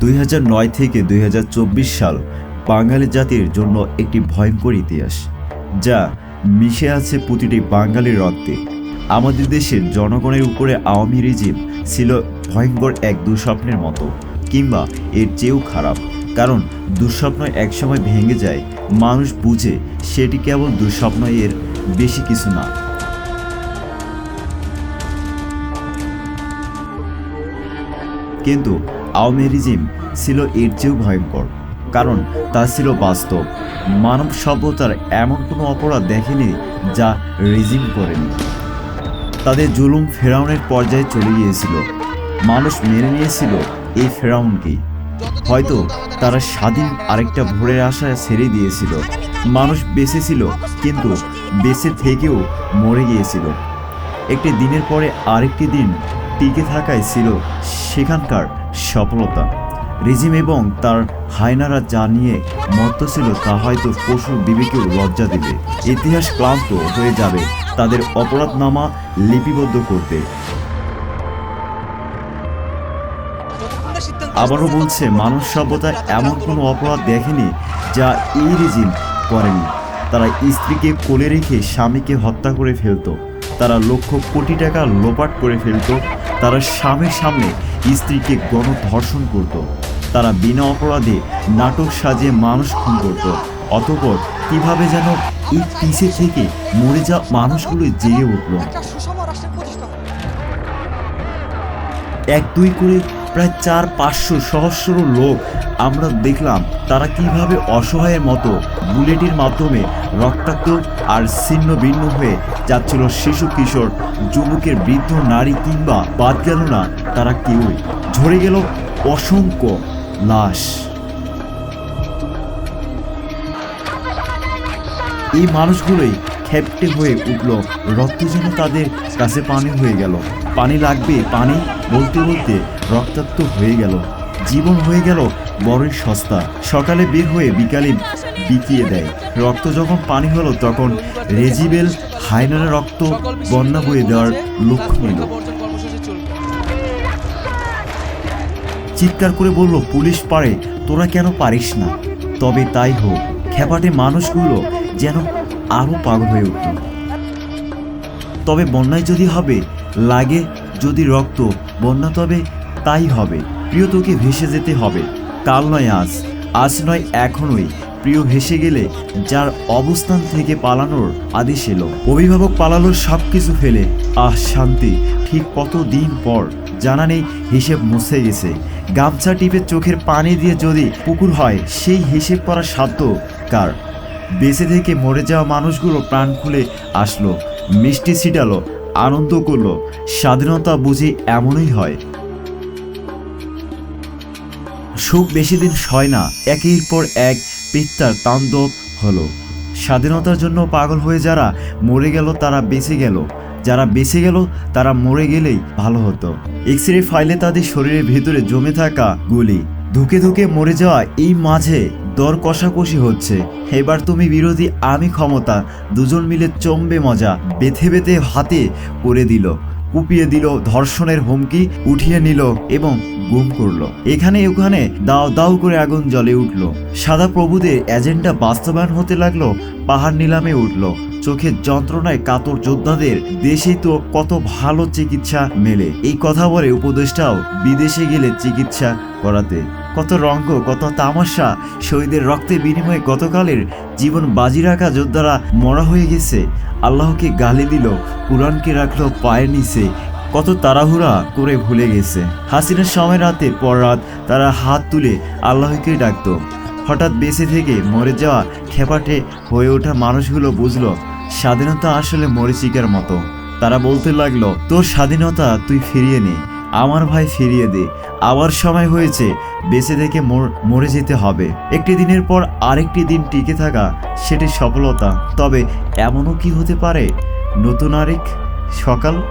দুই হাজার নয় থেকে দুই হাজার চব্বিশ সাল বাঙালি জাতির জন্য একটি ভয়ঙ্কর ইতিহাস, যা মিশে আছে প্রতিটি বাঙালির রক্তে। আমাদের দেশের জনগণের উপরে আওয়ামী রিজিম ছিল ভয়ঙ্কর এক দুঃস্বপ্নের মতো, কিংবা এর চেয়েও খারাপ। কারণ দুঃস্বপ্ন একসময় ভেঙে যায়, মানুষ বুঝে সেটি কেবল দুঃস্বপ্ন এর বেশি কিছু না। কিন্তু আওয়ামী রিজিম ছিল এর চেয়েও ভয়ঙ্কর, কারণ তা ছিল বাস্তব। মানব সভ্যতার এমন কোনো অপরাধ দেখেনি যা রিজিম করেনি। তাদের জুলুম ফেরাউনের পর্যায়ে চলে গিয়েছিল। মানুষ মেনে নিয়েছিল এই ফেরাউনকেই। হয়তো তারা স্বাধীন আরেকটা ভোরের আশা ছেড়ে দিয়েছিল। মানুষ বেঁচে ছিল কিন্তু বেঁচে থেকেও মরে গিয়েছিল। একটি দিনের পরে আরেকটি দিন টিকে থাকাই ছিল সেখানকার সফলতা। রিজিম এবং তার হায়নারা যা নিয়ে মত্ত ছিল তা হয়তো পশুর বিবেকেও লজ্জা দেবে। ইতিহাস ক্লান্ত হয়ে যাবে, তাদের অপরাধনামা লিপিবদ্ধ করতে। আবারও বলছে, মানব সভ্যতা এমন কোনো অপরাধ দেখেনি যা এই রেজিম করেনি। তারা স্ত্রীকে কোলে রেখে স্বামীকে হত্যা করে ফেলতো। তারা লক্ষ কোটি টাকা লোপাট করে ফেলতো। তারা স্বামীর সামনে স্ত্রীকে গণধর্ষণ করত। তারা বিনা অপরাধে নাটক সাজিয়ে মানুষ খুন করত। অতপর কীভাবে যেন এই পিছে থেকে মরে যাওয়া মানুষগুলো জেগে উঠল। এক দুই করে প্রায় চার পাঁচশো সহস্র লোক আমরা দেখলাম তারা কীভাবে অসহায়ের মতো বুলেটের মাধ্যমে রক্তাক্ত আর ছিন্ন ভিন্ন হয়ে যাচ্ছিল শিশু কিশোর যুবকের বৃদ্ধ নারী কিংবা বাদ গেল না তারা কেউ ঝরে গেল অসংখ্য লাশ। এই মানুষগুলোই খেপটে হয়ে উঠল। রক্ত যেন তাদের কাছে পানি হয়ে গেল। পানি লাগবে, পানি বলতে বলতে রক্তাক্ত হয়ে গেল। জীবন হয়ে গেল বড়ই সস্তা। সকালে বের হয়ে বিকালে বিকিয়ে দেয়। রক্ত যখন পানি হলো তখন রেজিবেল হাইনারা রক্ত বন্যা বয়ে দেওয়ার লক্ষ্য নিল। চিৎকার করে বলল, পুলিশ পারে, তোরা কেন পারিস না? তবে তাই হোক, খেপাটে মানুষগুলো যেন আরও পাগল হয়ে উঠল। তবে বন্যায় যদি হবে, লাগে যদি রক্ত, বন্যা তবে তাই হবে। প্রিয়, তোকে ভেসে যেতে হবে। কাল নয় আজ আজ নয় এখনই। প্রিয়, ভেসে গেলে যার অবস্থান থেকে পালানোর আদেশ এলো। অভিভাবক পালালোর সব কিছু ফেলে। আহ, শান্তি। ঠিক কত দিন পর জানা নেই, হিসেব মুছে গেছে। গামছা টিপে চোখের পানি দিয়ে যদি পুকুর হয়, সেই হিসেব করার সাধ্য কার? বেঁচে থেকে মরে যাওয়া মানুষগুলো প্রাণ খুলে আসলো, মিষ্টি ছিটালো, আনন্দ করল, স্বাধীনতা বুঝি এমনই হয়। সুখ বেশি দিন সয় না, একের পর এক পিত্তার তাণ্ডব হলো। স্বাধীনতার জন্য পাগল হয়ে যারা মরে গেল, তারা বেঁচে গেল। যারা বেঁচে গেল, তারা মরে গেলেই ভালো হতো। এক্স রে ফাইলে তাদের শরীরের ভেতরে জমে থাকা গুলি। ধুকে ধুকে মরে যাওয়া এই মাঝে দর কষাকষি হচ্ছে। এবার তুমি বিরোধী আমি ক্ষমতা, দুজন মিলে চম্বে মজা বেথে বেথে হাতে করে দিল। কুপিয়ে দিল ধর্ষণের হুমকি, উঠিয়ে নিল এবং গুম করল। এখানে ওখানে দাও দাও করে আগুন জ্বলে উঠল। সাদা প্রভুদের এজেন্ডা বাস্তবায়ন হতে লাগল, পাহাড় নিলামে উঠল। চোখের যন্ত্রণায় কাতর যোদ্ধাদের দেশেই তো কত ভালো চিকিৎসা মেলে। এই কথা বলে উপদেষ্টাও বিদেশে গেলে চিকিৎসা করাতে। কত রঙ্গ, কত তামাশা, শহীদের রক্তের বিনিময়ে গতকালের জীবন বাজি রাখা যোদ্ধারা মরা হয়ে গেছে। আল্লাহকে গালি দিল, কোরআনকে রাখল পায়ের নিচে। কত তাড়াহুড়া করে ভুলে গেছে। হাসিনার সময় রাতে পর রাত তারা হাত তুলে আল্লাহকে ডাকতো। হঠাৎ বেঁচে থেকে মরে যাওয়া খেপাটে হয়ে ওঠা মানুষগুলো বুঝলো স্বাধীনতা আসলে মরিচিকার মতো। তারা বলতে লাগল, তোর স্বাধীনতা তুই ফিরিয়ে নে, আমার ভাই ফিরিয়ে দে। আবার সময় হয়েছে, বেঁচে থেকে মর- যেতে হবে। একটি দিনের পর আরেকটি দিন টিকে থাকা, সেটি সফলতা। তবে এমনও কি হতে পারে? নতুন আরেক সকাল?